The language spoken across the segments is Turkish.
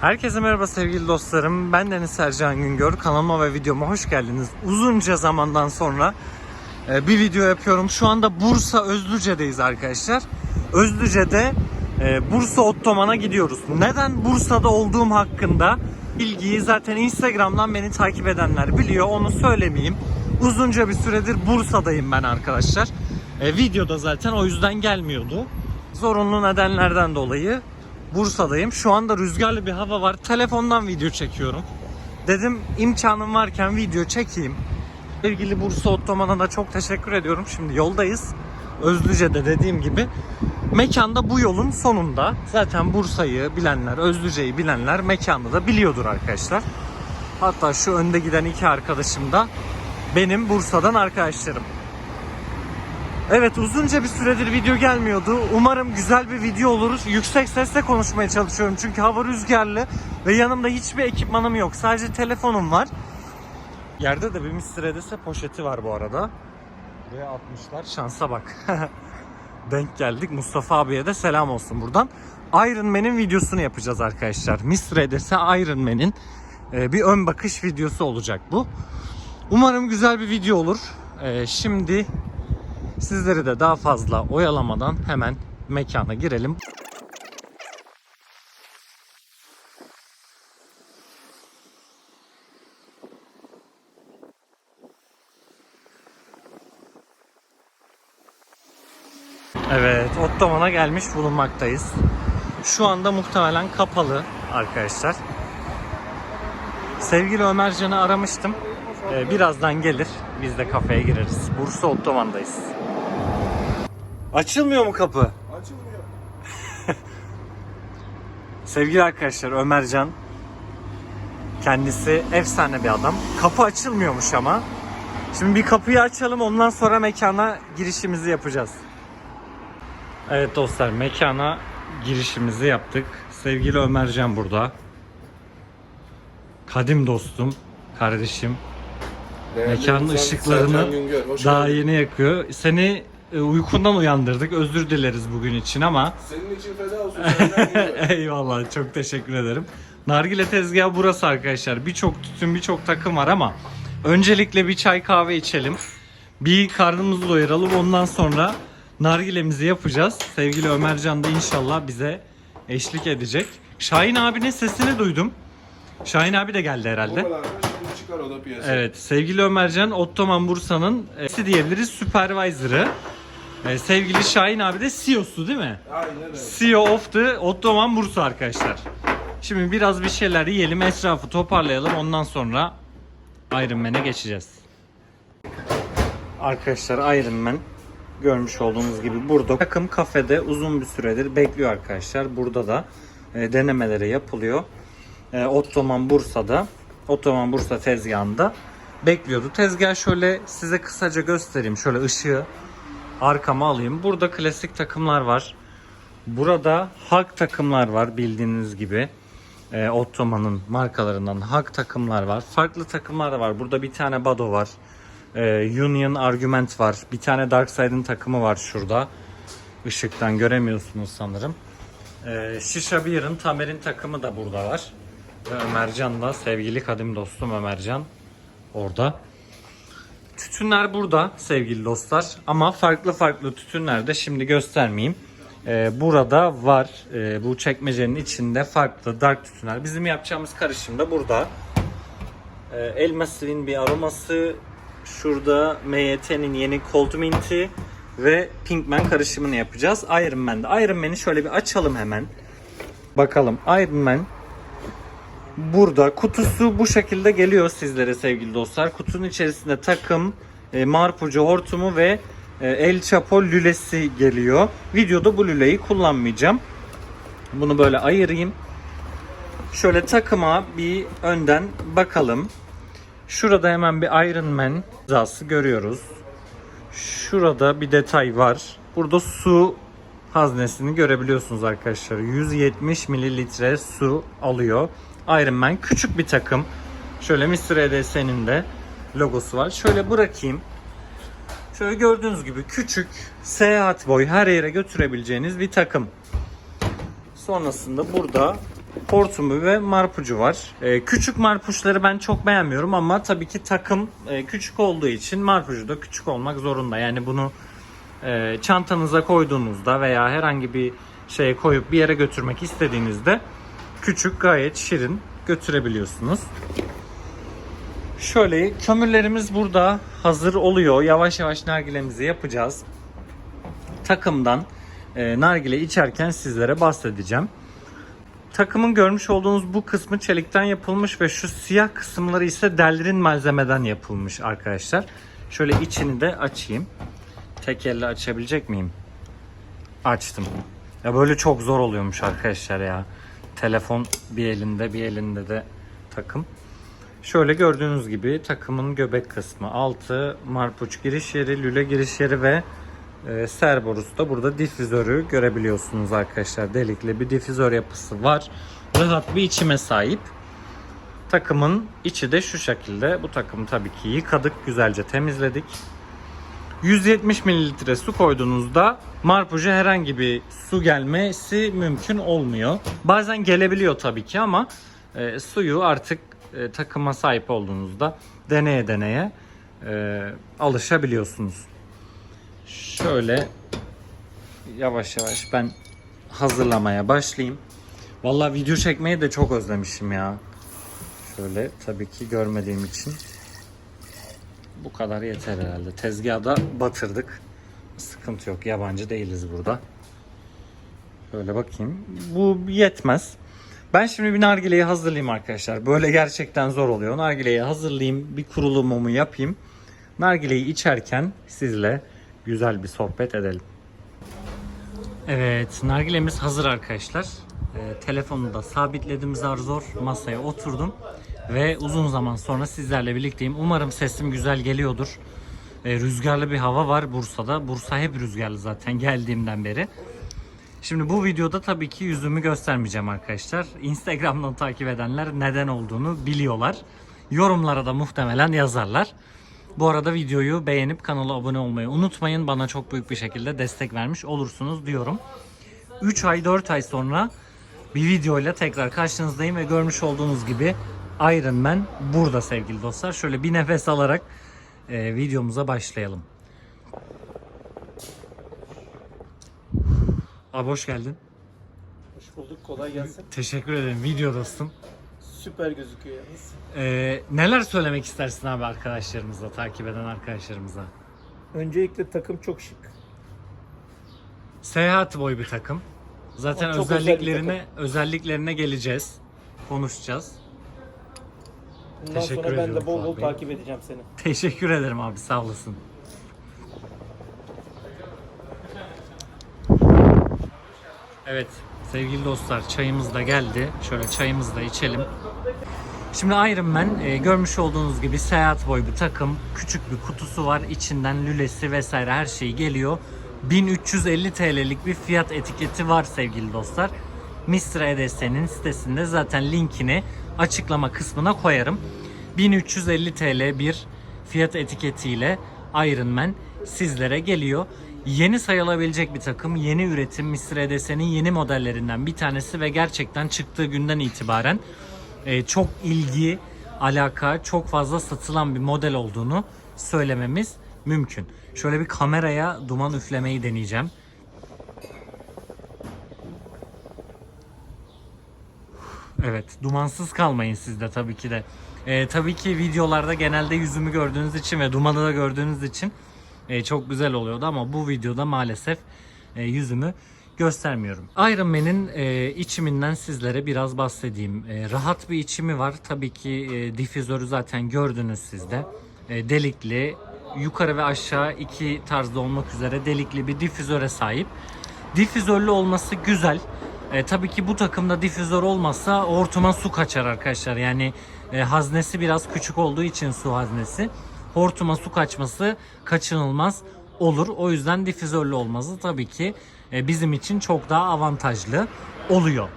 Herkese merhaba sevgili dostlarım. Ben Deniz Sercan Güngör. Kanalıma ve videoma hoş geldiniz. Uzunca zamandan sonra e, bir video yapıyorum. Şu anda Bursa Özlüce'deyiz arkadaşlar. Özlüce'de e, Bursa Ottoman'a gidiyoruz. Neden Bursa'da olduğum hakkında bilgiyi zaten Instagram'dan beni takip edenler biliyor. Onu söylemeyeyim. Uzunca bir süredir Bursa'dayım ben arkadaşlar. E, videoda zaten o yüzden gelmiyordu. Zorunlu nedenlerden dolayı Bursa'dayım. Şu anda rüzgarlı bir hava var. Telefondan video çekiyorum. Dedim imkanım varken video çekeyim. Sevgili Bursa Ottoman'a da çok teşekkür ediyorum. Şimdi yoldayız. Özlüce'de dediğim gibi. Mekanda bu yolun sonunda. Zaten Bursa'yı bilenler, Özlüce'yi bilenler mekanda da biliyordur arkadaşlar. Hatta şu önde giden iki arkadaşım da benim Bursa'dan arkadaşlarım. Evet uzunca bir süredir video gelmiyordu. Umarım güzel bir video olur. Yüksek sesle konuşmaya çalışıyorum çünkü hava rüzgarlı ve yanımda hiçbir ekipmanım yok. Sadece telefonum var. Yerde de bir Mr. Edis'e poşeti var bu arada. Buraya atmışlar. Şansa bak. Denk geldik. Mustafa abiye de selam olsun buradan. Iron Man'in videosunu yapacağız arkadaşlar. Mr. Edis'e Iron Man'in e, bir ön bakış videosu olacak bu. Umarım güzel bir video olur. E, Şimdi Sizleri de daha fazla oyalamadan hemen mekana girelim. Evet, Ottoman'a gelmiş bulunmaktayız. Şu anda muhtemelen kapalı arkadaşlar. Sevgili Ömercan'ı aramıştım. Ee, birazdan gelir. Biz de kafeye gireriz. Bursa Ottoman'dayız. Açılmıyor mu kapı? Açılmıyor. Sevgili arkadaşlar Ömercan kendisi efsane bir adam. Kapı açılmıyormuş ama. Şimdi bir kapıyı açalım ondan sonra mekana girişimizi yapacağız. Evet dostlar mekana girişimizi yaptık. Sevgili Ömercan burada. Kadim dostum, kardeşim. Mekanın ışıklarını Daha yeni yakıyor. Seni uykundan uyandırdık. Özür dileriz bugün için ama Senin için feda olsun. Eyvallah çok teşekkür ederim. Nargile tezgahı burası arkadaşlar. Birçok tütün birçok takım var ama öncelikle bir çay kahve içelim. Bir karnımızı doyuralım ondan sonra nargilemizi yapacağız. Sevgili Ömercan da inşallah bize eşlik edecek. Şahin abinin sesini duydum. Şahin abi de geldi herhalde. Şimdi çıkar o da piyasaya. Evet sevgili Ömercan Ottoman Bursa'nın e, diyebiliriz supervisor'ı. E, sevgili Şahin abi de CEO'su değil mi? Aynen öyle. CEO of the Ottoman Bursa arkadaşlar. Şimdi biraz bir şeyler yiyelim, etrafı toparlayalım. Ondan sonra Iron Man'e geçeceğiz. Arkadaşlar Iron Man görmüş olduğunuz gibi burada takım kafede uzun bir süredir bekliyor arkadaşlar. Burada da e, denemeleri yapılıyor. E, Ottoman Bursa'da, Ottoman Bursa tezgahında bekliyordu. Tezgah şöyle size kısaca göstereyim. Şöyle ışığı arkama alayım. Burada klasik takımlar var. Burada Hak takımlar var bildiğiniz gibi. E, Ottoman'ın markalarından Hak takımlar var. Farklı takımlar da var. Burada bir tane Bado var. E, Union Argument var. Bir tane Darkside'ın takımı var şurada. Işıktan göremiyorsunuz sanırım. E, Shisha Beer'ın Tamer'in takımı da burada var. Ömercan da sevgili kadim dostum Ömercan orada. Tütünler burada sevgili dostlar ama farklı farklı tütünler de şimdi göstermeyeyim. Ee, burada var Ee, bu çekmecenin içinde farklı dark tütünler. Bizim yapacağımız karışım da burada. Ee, elma Sivin bir aroması. Şurada MYT'nin yeni Cold Mint'i ve Pinkman karışımını yapacağız. Iron Man'de. Iron Man'i şöyle bir açalım hemen. Bakalım Iron Man Burada kutusu bu şekilde geliyor sizlere sevgili dostlar. Kutunun içerisinde takım, e, marpucu hortumu ve e, El Chapo lülesi geliyor. Videoda bu lüleyi kullanmayacağım. Bunu böyle ayırayım. Şöyle takıma bir önden bakalım. Şurada hemen bir Iron Man imzası görüyoruz. Şurada bir detay var. Burada su haznesini görebiliyorsunuz arkadaşlar. 170 mililitre su alıyor. Iron Man küçük bir takım. Şöyle Mr. EDS'nin de logosu var. Şöyle bırakayım. Şöyle gördüğünüz gibi küçük, seyahat boyu her yere götürebileceğiniz bir takım. Sonrasında burada hortumu ve marpucu var. Ee, küçük marpuçları ben çok beğenmiyorum ama tabii ki takım e, küçük olduğu için marpucu da küçük olmak zorunda. Yani bunu e, çantanıza koyduğunuzda veya herhangi bir şeye koyup bir yere götürmek istediğinizde küçük gayet şirin götürebiliyorsunuz. Şöyle kömürlerimiz burada hazır oluyor. Yavaş yavaş nargilemizi yapacağız. Takımdan e, nargile içerken sizlere bahsedeceğim. Takımın görmüş olduğunuz bu kısmı çelikten yapılmış ve şu siyah kısımları ise delrin malzemeden yapılmış arkadaşlar. Şöyle içini de açayım. Tek elle açabilecek miyim? Açtım. Ya böyle çok zor oluyormuş arkadaşlar ya. Telefon bir elinde bir elinde de takım. Şöyle gördüğünüz gibi takımın göbek kısmı, altı marpuç giriş yeri, lüle giriş yeri ve e, serborusu da burada difüzörü görebiliyorsunuz arkadaşlar. Delikli bir difüzör yapısı var. Rahat bir içime sahip. Takımın içi de şu şekilde. Bu takımı tabii ki yıkadık, güzelce temizledik. 170 mililitre su koyduğunuzda marpuca herhangi bir su gelmesi mümkün olmuyor. Bazen gelebiliyor tabii ki ama e, suyu artık e, takıma sahip olduğunuzda deneye deneye e, alışabiliyorsunuz. Şöyle yavaş yavaş ben hazırlamaya başlayayım. Vallahi video çekmeyi de çok özlemişim ya. Şöyle tabii ki görmediğim için bu kadar yeter herhalde. Tezgahda batırdık. Sıkıntı yok. Yabancı değiliz burada. Şöyle bakayım. Bu yetmez. Ben şimdi bir nargileyi hazırlayayım arkadaşlar. Böyle gerçekten zor oluyor. Nargileyi hazırlayayım. Bir kurulumumu yapayım. Nargileyi içerken sizle güzel bir sohbet edelim. Evet, nargilemiz hazır arkadaşlar. Ee, telefonu da sabitledim zar zor. Masaya oturdum. Ve uzun zaman sonra sizlerle birlikteyim. Umarım sesim güzel geliyordur. Ee, rüzgarlı bir hava var Bursa'da. Bursa hep rüzgarlı zaten geldiğimden beri. Şimdi bu videoda tabii ki yüzümü göstermeyeceğim arkadaşlar. Instagram'dan takip edenler neden olduğunu biliyorlar. Yorumlara da muhtemelen yazarlar. Bu arada videoyu beğenip kanala abone olmayı unutmayın. Bana çok büyük bir şekilde destek vermiş olursunuz diyorum. 3 ay 4 ay sonra bir videoyla tekrar karşınızdayım ve görmüş olduğunuz gibi Iron Man burada sevgili dostlar. Şöyle bir nefes alarak e, videomuza başlayalım. Abi hoş geldin. Hoş bulduk. Kolay gelsin. Teşekkür ederim. Videodasın. Süper gözüküyor yalnız. Ee, neler söylemek istersin abi arkadaşlarımıza, takip eden arkadaşlarımıza? Öncelikle takım çok şık. Seyahat boyu bir takım. Zaten O çok özel bir özelliklerine özelliklerine geleceğiz. Konuşacağız. Bundan Teşekkür sonra ben ediyorum de bol bol Fuat Bey. takip edeceğim seni. Teşekkür ederim abi sağ olasın. Evet sevgili dostlar çayımız da geldi. Şöyle çayımızı da içelim. Şimdi Iron Man e, görmüş olduğunuz gibi seyahat boyu bir takım. Küçük bir kutusu var. İçinden lülesi vesaire her şey geliyor. 1350 TL'lik bir fiyat etiketi var sevgili dostlar. Mr. EDS'nin sitesinde zaten linkini açıklama kısmına koyarım. 1350 TL bir fiyat etiketiyle Iron Man sizlere geliyor. Yeni sayılabilecek bir takım, yeni üretim Mr. EDS'nin yeni modellerinden bir tanesi ve gerçekten çıktığı günden itibaren e, çok ilgi, alaka, çok fazla satılan bir model olduğunu söylememiz mümkün. Şöyle bir kameraya duman üflemeyi deneyeceğim. Evet, dumansız kalmayın siz de tabii ki de. Ee, tabii ki videolarda genelde yüzümü gördüğünüz için ve dumanı da gördüğünüz için e, çok güzel oluyordu ama bu videoda maalesef e, yüzümü göstermiyorum. Iron Man'in e, içiminden sizlere biraz bahsedeyim. E, rahat bir içimi var. Tabii ki e, difüzörü zaten gördünüz siz de. E, delikli, yukarı ve aşağı iki tarzda olmak üzere delikli bir difüzöre sahip. Difüzörlü olması güzel. E, tabii ki bu takımda difüzör olmazsa hortuma su kaçar arkadaşlar. Yani e, haznesi biraz küçük olduğu için su haznesi. Hortuma su kaçması kaçınılmaz olur. O yüzden difüzörlü olması tabii ki e, bizim için çok daha avantajlı oluyor.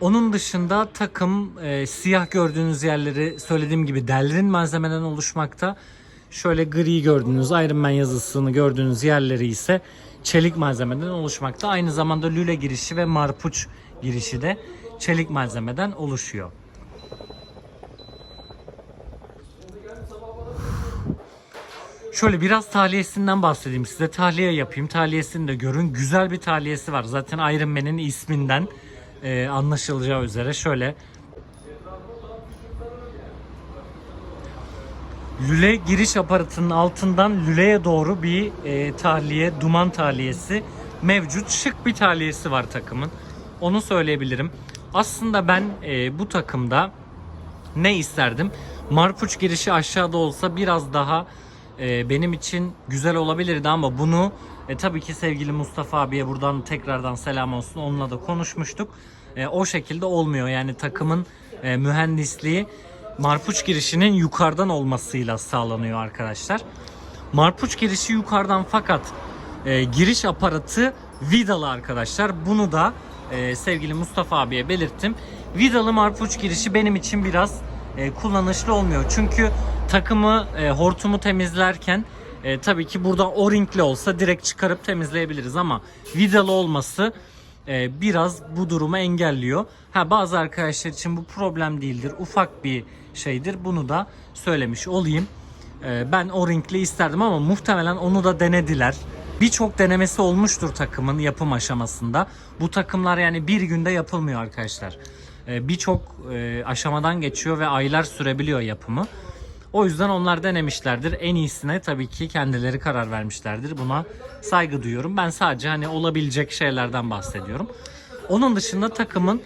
Onun dışında takım e, siyah gördüğünüz yerleri söylediğim gibi delrin malzemeden oluşmakta. Şöyle gri gördüğünüz Iron Man yazısını gördüğünüz yerleri ise çelik malzemeden oluşmakta. Aynı zamanda lüle girişi ve marpuç girişi de çelik malzemeden oluşuyor. Şöyle biraz tahliyesinden bahsedeyim size. Tahliye yapayım. Tahliyesini de görün. Güzel bir tahliyesi var. Zaten Iron Man'in isminden e, anlaşılacağı üzere şöyle Lüle giriş aparatının altından lüleye doğru bir e, tahliye, duman tahliyesi mevcut. Şık bir tahliyesi var takımın. Onu söyleyebilirim. Aslında ben e, bu takımda ne isterdim? Marpuç girişi aşağıda olsa biraz daha e, benim için güzel olabilirdi ama bunu e, tabii ki sevgili Mustafa abiye buradan tekrardan selam olsun. Onunla da konuşmuştuk. E, o şekilde olmuyor. Yani takımın e, mühendisliği marpuç girişinin yukarıdan olmasıyla sağlanıyor arkadaşlar. Marpuç girişi yukarıdan fakat e, giriş aparatı vidalı arkadaşlar. Bunu da e, sevgili Mustafa abiye belirttim. Vidalı marpuç girişi benim için biraz e, kullanışlı olmuyor. Çünkü takımı e, hortumu temizlerken e, tabii ki burada o-ringli olsa direkt çıkarıp temizleyebiliriz ama vidalı olması e, biraz bu durumu engelliyor. Ha bazı arkadaşlar için bu problem değildir. Ufak bir şeydir. Bunu da söylemiş olayım. E, ben o-ringli isterdim ama muhtemelen onu da denediler. Birçok denemesi olmuştur takımın yapım aşamasında. Bu takımlar yani bir günde yapılmıyor arkadaşlar. E, Birçok e, aşamadan geçiyor ve aylar sürebiliyor yapımı. O yüzden onlar denemişlerdir. En iyisine tabii ki kendileri karar vermişlerdir. Buna saygı duyuyorum. Ben sadece hani olabilecek şeylerden bahsediyorum. Onun dışında takımın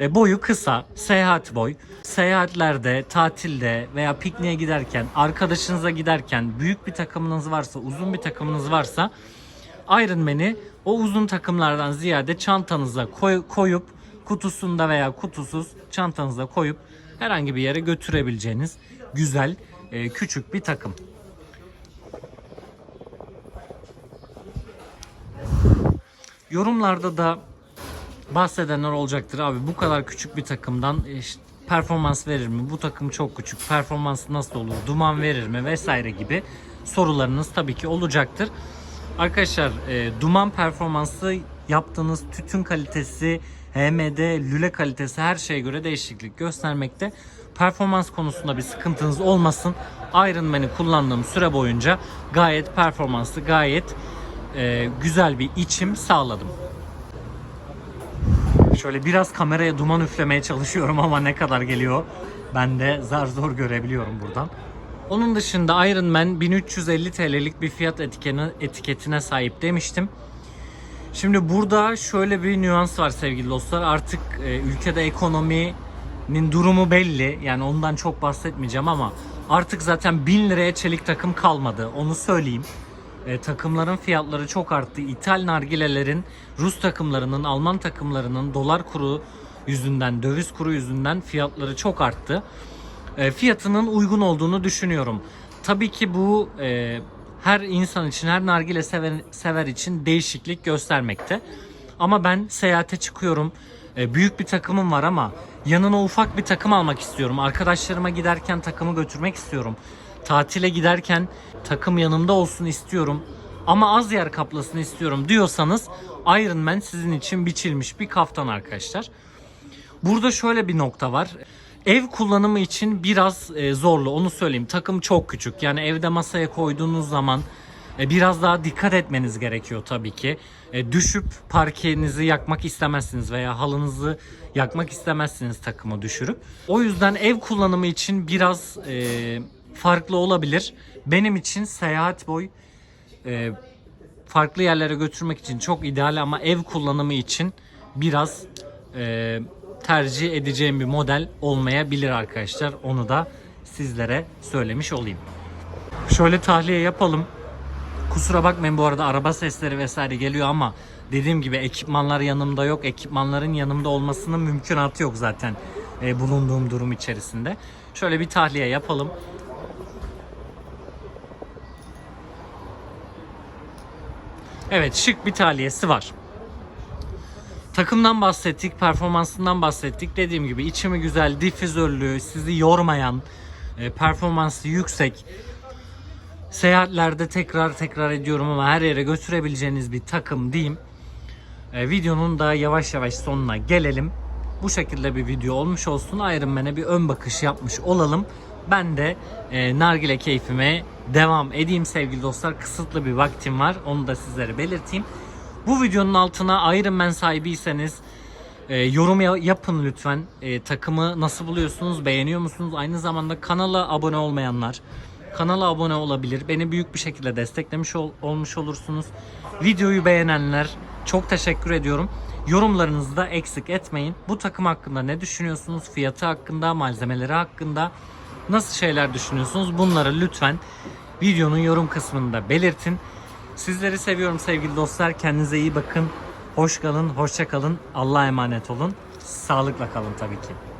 e, boyu kısa, seyahat boy. Seyahatlerde, tatilde veya pikniğe giderken, arkadaşınıza giderken büyük bir takımınız varsa, uzun bir takımınız varsa Iron Man'i o uzun takımlardan ziyade çantanıza koy- koyup kutusunda veya kutusuz çantanıza koyup herhangi bir yere götürebileceğiniz güzel e, küçük bir takım. Yorumlarda da bahsedenler olacaktır abi bu kadar küçük bir takımdan e, işte performans verir mi? Bu takım çok küçük. Performansı nasıl olur? Duman verir mi? Vesaire gibi sorularınız tabii ki olacaktır. Arkadaşlar e, duman performansı yaptığınız tütün kalitesi, HMD, lüle kalitesi her şeye göre değişiklik göstermekte. Performans konusunda bir sıkıntınız olmasın. Iron Man'i kullandığım süre boyunca gayet performanslı, gayet e, güzel bir içim sağladım. Şöyle biraz kameraya duman üflemeye çalışıyorum ama ne kadar geliyor ben de zar zor görebiliyorum buradan. Onun dışında Iron Man 1350 TL'lik bir fiyat etiketine, etiketine sahip demiştim. Şimdi burada şöyle bir nüans var sevgili dostlar. Artık e, ülkede ekonominin durumu belli. Yani ondan çok bahsetmeyeceğim ama artık zaten 1000 liraya çelik takım kalmadı. Onu söyleyeyim. E, takımların fiyatları çok arttı. İthal nargilelerin, Rus takımlarının, Alman takımlarının dolar kuru yüzünden, döviz kuru yüzünden fiyatları çok arttı. E, fiyatının uygun olduğunu düşünüyorum. Tabii ki bu e, her insan için, her nargile sever, sever için değişiklik göstermekte. Ama ben seyahate çıkıyorum. E, büyük bir takımım var ama yanına ufak bir takım almak istiyorum. Arkadaşlarıma giderken takımı götürmek istiyorum. Tatile giderken takım yanımda olsun istiyorum. Ama az yer kaplasın istiyorum diyorsanız Iron Man sizin için biçilmiş bir kaftan arkadaşlar. Burada şöyle bir nokta var. Ev kullanımı için biraz e, zorlu onu söyleyeyim. Takım çok küçük. Yani evde masaya koyduğunuz zaman biraz daha dikkat etmeniz gerekiyor tabii ki. E, düşüp parkenizi yakmak istemezsiniz veya halınızı yakmak istemezsiniz takımı düşürüp. O yüzden ev kullanımı için biraz e, farklı olabilir. Benim için seyahat boy e, farklı yerlere götürmek için çok ideal ama ev kullanımı için biraz e, tercih edeceğim bir model olmayabilir arkadaşlar. Onu da sizlere söylemiş olayım. Şöyle tahliye yapalım. Kusura bakmayın bu arada araba sesleri vesaire geliyor ama dediğim gibi ekipmanlar yanımda yok. Ekipmanların yanımda olmasının mümkünatı yok zaten e, bulunduğum durum içerisinde. Şöyle bir tahliye yapalım. Evet şık bir tahliyesi var. Takımdan bahsettik, performansından bahsettik. Dediğim gibi içimi güzel, difüzörlü, sizi yormayan, e, performansı yüksek. Seyahatlerde tekrar tekrar ediyorum ama her yere götürebileceğiniz bir takım diyeyim. E, videonun da yavaş yavaş sonuna gelelim. bu şekilde bir video olmuş olsun. Iron Man'e bir ön bakış yapmış olalım. Ben de e, nargile keyfime devam edeyim sevgili dostlar. Kısıtlı bir vaktim var. Onu da sizlere belirteyim. Bu videonun altına Iron Man sahibiyseniz e, yorum ya- yapın lütfen. E, takımı nasıl buluyorsunuz? Beğeniyor musunuz? Aynı zamanda kanala abone olmayanlar kanala abone olabilir. Beni büyük bir şekilde desteklemiş ol- olmuş olursunuz. Videoyu beğenenler çok teşekkür ediyorum. Yorumlarınızı da eksik etmeyin. Bu takım hakkında ne düşünüyorsunuz? Fiyatı hakkında, malzemeleri hakkında nasıl şeyler düşünüyorsunuz? Bunları lütfen videonun yorum kısmında belirtin. Sizleri seviyorum sevgili dostlar. Kendinize iyi bakın. Hoş kalın, hoşça kalın. Allah'a emanet olun. Sağlıkla kalın tabii ki.